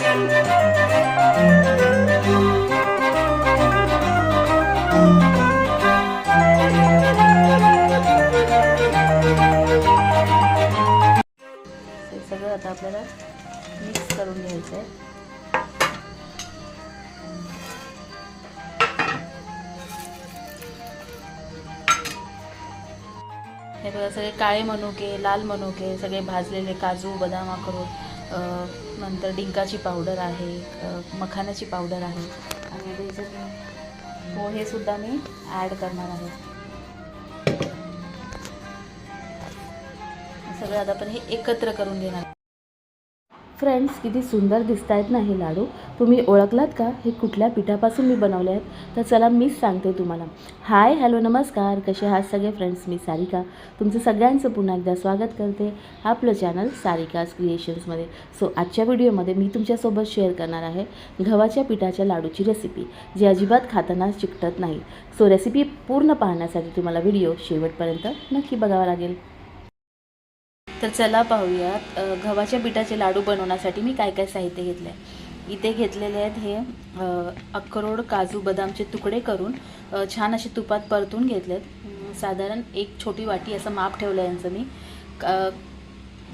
हे सगळं आता आपल्याला मिक्स करून घ्यायचं आहे. हे बघा सगळे काळे मनुके लाल मनुके सगळे भाजलेले काजू बदाम अक्रोड. नंतर डिंकाची पावडर आहे मखाण्याची पावडर आहे. आणि आता पोहेसुद्धा मी ॲड करणार आहे. सगळं आता आपण हे एकत्र करून घेणार. फ्रेंड्स किती सुंदर दिसत आहेत ना हे लाडू. तुम्ही ओळखलात का? हे कुठल्या पिठापासून मी बनवले आहेत? तर चला मीच सांगते तुम्हाला. हाय हॅलो नमस्कार. कसे आहात सगळे फ्रेंड्स मी सारिका. तुमचं सगळ्यांचं पुन्हा एकदा स्वागत करते आपलं चॅनल सारिकाज क्रिएशन्समध्ये सो आजच्या व्हिडिओमध्ये मी तुमच्यासोबत शेअर करणार आहे गव्हाच्या पिठाच्या लाडूची रेसिपी जी अजिबात खाताना चिकटत नाही. सो रेसिपी पूर्ण पाहण्यासाठी तुम्हाला व्हिडिओ शेवटपर्यंत नक्की बघावा लागेल. तर चला पाहूयात. गव्हाच्या पिठाचे लाडू बनवण्यासाठी मी काय काय साहित्य घेतलं आहे इथे घेतलेले आहेत हे अक्रोड काजू बदामचे तुकडे करून छान असे तुपात परतून घेतलेत. आहेत साधारण एक छोटी वाटी असं माप ठेवलं आहे यांचं मी.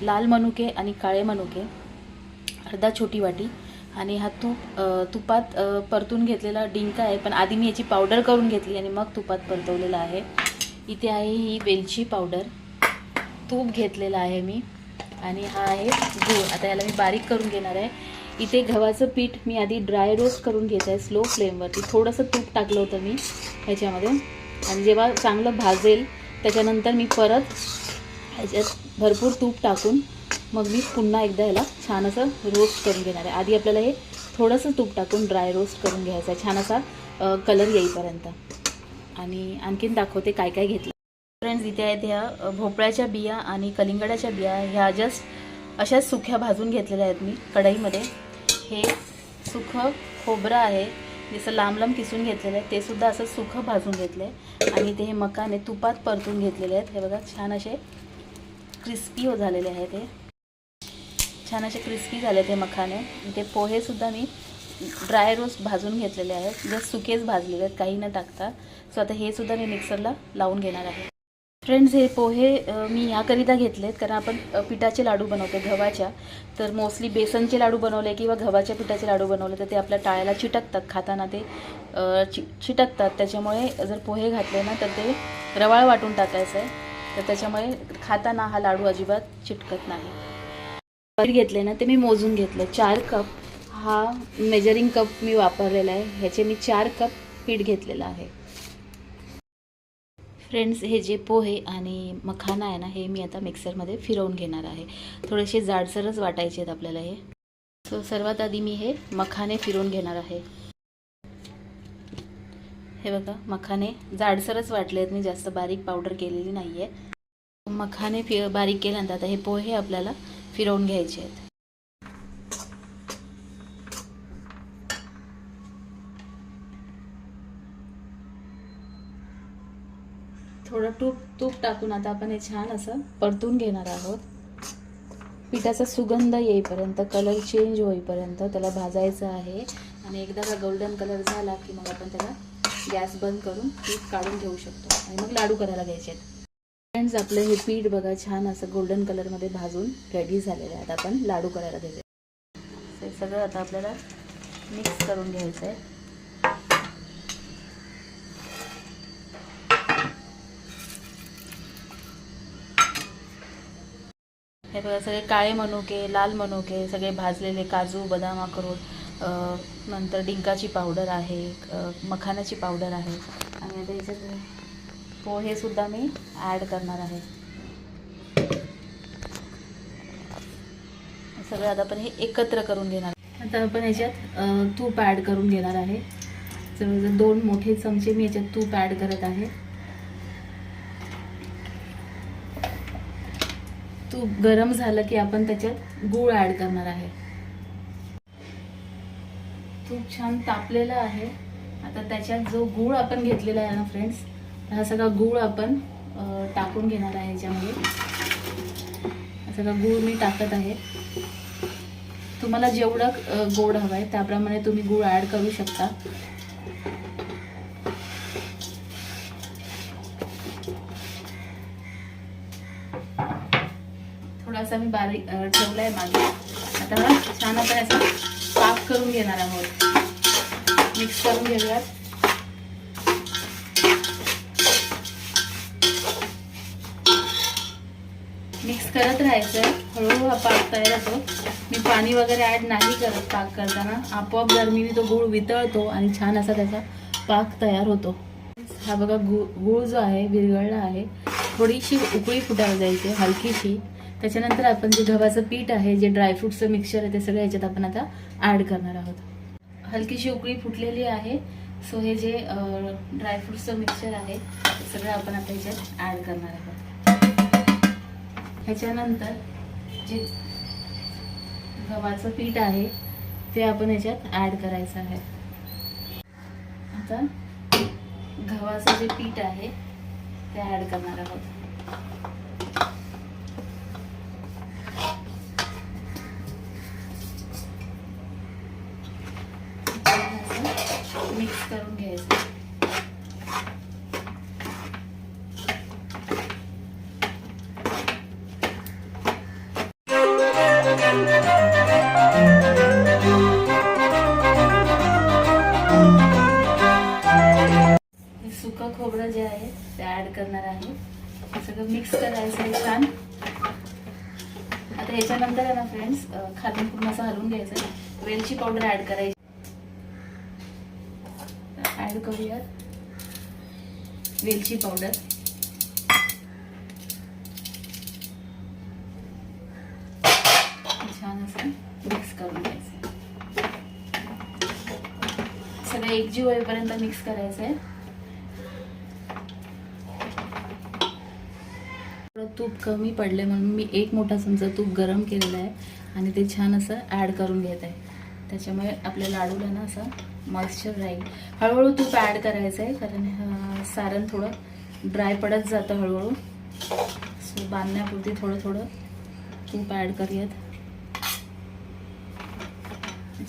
लाल मनुके आणि काळे मनुके अर्धा छोटी वाटी. आणि हा तूप तुपात परतून घेतलेला डिंक आहे पण आधी मी याची पावडर करून घेतली आणि मग तुपात परतवलेला आहे. इथे आहे ही वेलची पावडर. तूप घेतलेलं आहे मी. आणि हा आहे गूळ. आता याला मी बारीक करून घेणार आहे. इथे गव्हाचं पीठ मी आधी ड्राय रोस्ट करून घेत आहे स्लो फ्लेमवरती थोडंसं तूप टाकलं होतं मी ह्याच्यामध्ये. आणि जेव्हा चांगलं भाजेल त्याच्यानंतर मी परत ह्याच्यात भरपूर तूप टाकून मग मी पुन्हा एकदा याला छान असं रोस्ट करून घेणार आहे. आधी आपल्याला हे थोडंसं तूप टाकून ड्राय रोस्ट करून घ्यायचं आहे. छान असा कलर येईपर्यंत. आणि आणखीन दाखवते काय काय घेतलं. फ्रेंड्स इथे आहेत ह्या भोपळ्याच्या बिया आणि कलिंगडाच्या बिया ह्या जस्ट अशाच सुक्या भाजून घेतलेल्या आहेत मी कढईमध्ये. हे सुखं खोबरं आहे जसं लांब लांब किसून घेतलेलं आहे ते सुद्धा असं सुखं भाजून घेतलं आहे आणि ते हे मकाने तुपात परतून घेतलेले आहेत. हे बघा छान असे क्रिस्पी हो झालेले आहेत ते छान असे क्रिस्पी झाले ते मखाने. ते पोहेसुद्धा मी ड्राय रोस्ट भाजून घेतलेले आहेत. जस्ट सुकेच भाजलेले आहेत काही न टाकता. सो आता हे सुद्धा मी मिक्सरला लावून घेणार आहे. फ्रेंड्स हे पोहे मी याकरिता घेतलेत कारण आपण पिठाचे लाडू बनवतो गव्हाच्या तर मोस्टली बेसनचे लाडू बनवले किंवा गव्हाच्या पिठाचे लाडू बनवले तर ते आपल्या टाळ्याला चिटकतात. खाताना ते चि चिटकतात. त्याच्यामुळे जर पोहे घातले ना तर ते रवाळ वाटून टाकायचं आहे तर त्याच्यामुळे खाताना हा लाडू अजिबात चिटकत नाही. घेतले ना ते मी मोजून घेतलं. चार कप हा मेजरिंग कप मी वापरलेला आहे. ह्याचे मी चार कप पीठ घेतलेलं आहे. फ्रेंड्स हे जे पोहे आणि मखाना आहे ना हे मी आता मिक्सरमध्ये फिरवून घेणार आहे. थोडेसे जाडसरच वाटायचे आहेत आपल्याला हे. सो सर्वात आधी मी हे मखाने फिरवून घेणार आहे. हे बघा मखाने जाडसरच वाटले आहेत. मी जास्त बारीक पावडर केलेली नाही आहे मखाने फि बारीक केल्यानंतर आता हे पोहे आपल्याला फिरवून घ्यायचे आहेत. थोडं तूप तूप टाकून आता आपण हे छान असं परतून घेणार आहोत. पिठाचा सुगंध येईपर्यंत कलर चेंज होईपर्यंत त्याला भाजायचं आहे. आणि एकदा का गोल्डन कलर झाला की मग आपण त्याला गॅस बंद करून पीठ काढून घेऊ शकतो. आणि मग लाडू करायला घ्यायचे आहेत. फ्रेंड्स आपलं हे पीठ बघा छान असं गोल्डन कलरमध्ये भाजून रेडी झालेलं आहे. आता आपण लाडू करायला घ्यायचे हे सगळं आता आपल्याला मिक्स करून घ्यायचं आहे. हे बघा सगळे काळे मनुके लाल मनुके सगळे भाजलेले काजू बदाम अक्रोड नंतर डिंकाची पावडर आहे मखाण्याची पावडर आहे. आणि आता याच्यात पोहेसुद्धा मी ॲड करणार आहे. सगळं आता आपण हे एकत्र करून घेणार आता आपण याच्यात तूप ॲड करून घेणार आहे. जवळजवळ दोन मोठे चमचे मी याच्यात तूप ॲड करत आहे. तूप गरम झालं की आपण त्याच्यात गूळ ॲड करणार आहे. तूप छान तापलेलं आहे. आता त्याच्यात जो गूळ आपण घेतलेला आहे ना फ्रेंड्स हा सगळा गूळ आपण टाकून घेणार आहे याच्यामध्ये. हा सगळा गूळ मी टाकत आहे. तुम्हाला जेवढं गोड हवं आहे त्याप्रमाणे तुम्ही गूळ ॲड करू शकता. असा मी बारीक ठेवला आहे मागे. आता हा छान आपण याचा पाक करून घेणार आहोत. मिक्स करून घेऊयात. मिक्स करत राहायचं हळूहळू हा पाक तयार होतो. मी पाणी वगैरे ॲड नाही करत पाक करताना. आपोआप गरमीने तो गूळ वितळतो आणि छान असा त्याचा पाक तयार होतो. हा बघा गूळ गूळ जो आहे विरघळला आहे. थोडीशी उकळी फुटायला जायची हलकीशी. त्याच्यानंतर आपण जे गव्हाचं पीठ आहे जे ड्रायफ्रूटचं मिक्सचर आहे ते सगळं याच्यात आपण आता ॲड करणार आहोत. हलकीशी उकळी फुटलेली आहे. सो हे जे ड्रायफ्रूटचं मिक्सचर आहे ते सगळं आपण आता याच्यात ॲड करणार आहोत. ह्याच्यानंतर जे गव्हाचं पीठ आहे ते आपण याच्यात ॲड करायचं आहे. आता गव्हाचं जे पीठ आहे ते ॲड करणार आहोत. मिक्स करून घ्यायचं. सुकं खोबरं जे आहे ते ॲड करणार आहे. हे सगळं मिक्स करायचं आहे छान. आता याच्यानंतर आहे ना फ्रेंड्स खालून पूर्ण असं हलवून घ्यायचं. वेलची पावडर ॲड करायची. ॲड करूयात. वेलची पावडर छान असं मिक्स करून घ्यायचं सगळं एकजीव होईपर्यंत मिक्स करायचं आहे तूप कमी पडले म्हणून मी एक मोठा चमचा तूप गरम केलेला आहे आणि ते छान असं ॲड करून घेत आहे. त्याच्यामुळे आपल्या लाडूला ना असं मॉइश्चर राहील. हळूहळू तूप ॲड करायचं आहे कारण सारण थोडं ड्राय पडत जातं हळूहळू. सो बांधण्यापुरती थोडं थोडं तूप ॲड करूयात.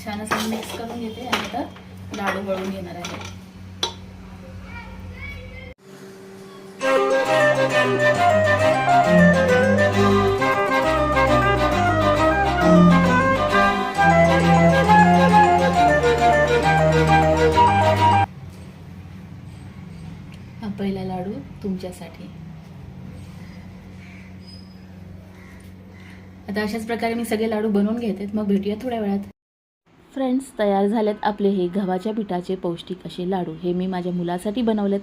छान असं मिक्स करून घेते आणि आता लाडू वळून घेणार आहे. तुमच्यासाठी आता अशाच प्रकारे मी सगळे लाडू बनवून घेते मग भेटूया थोड्या वेळात. फ्रेंड्स तयार झालेत आपले हे गव्हाच्या पिठाचे पौष्टिक असे लाडू. हे मी माझ्या मुलासाठी बनवलेत.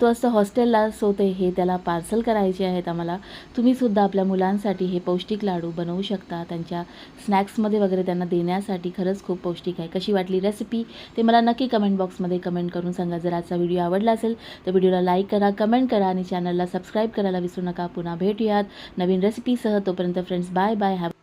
तो असं हॉस्टेलला सोते हे त्याला पार्सल करायचे आहेत आम्हाला. तुम्हीसुद्धा आपल्या मुलांसाठी हे पौष्टिक लाडू बनवू शकता. त्यांच्या स्नॅक्समध्ये वगैरे त्यांना देण्यासाठी खरंच खूप पौष्टिक आहे. कशी वाटली रेसिपी ते मला नक्की कमेंट बॉक्समध्ये कमेंट करून सांगा. जर आजचा व्हिडिओ आवडला असेल तर व्हिडिओला लाईक करा कमेंट करा आणि चॅनलला सबस्क्राईब करायला विसरू नका. पुन्हा भेटूयात नवीन रेसिपीसह तोपर्यंत फ्रेंड्स बाय बाय हॅव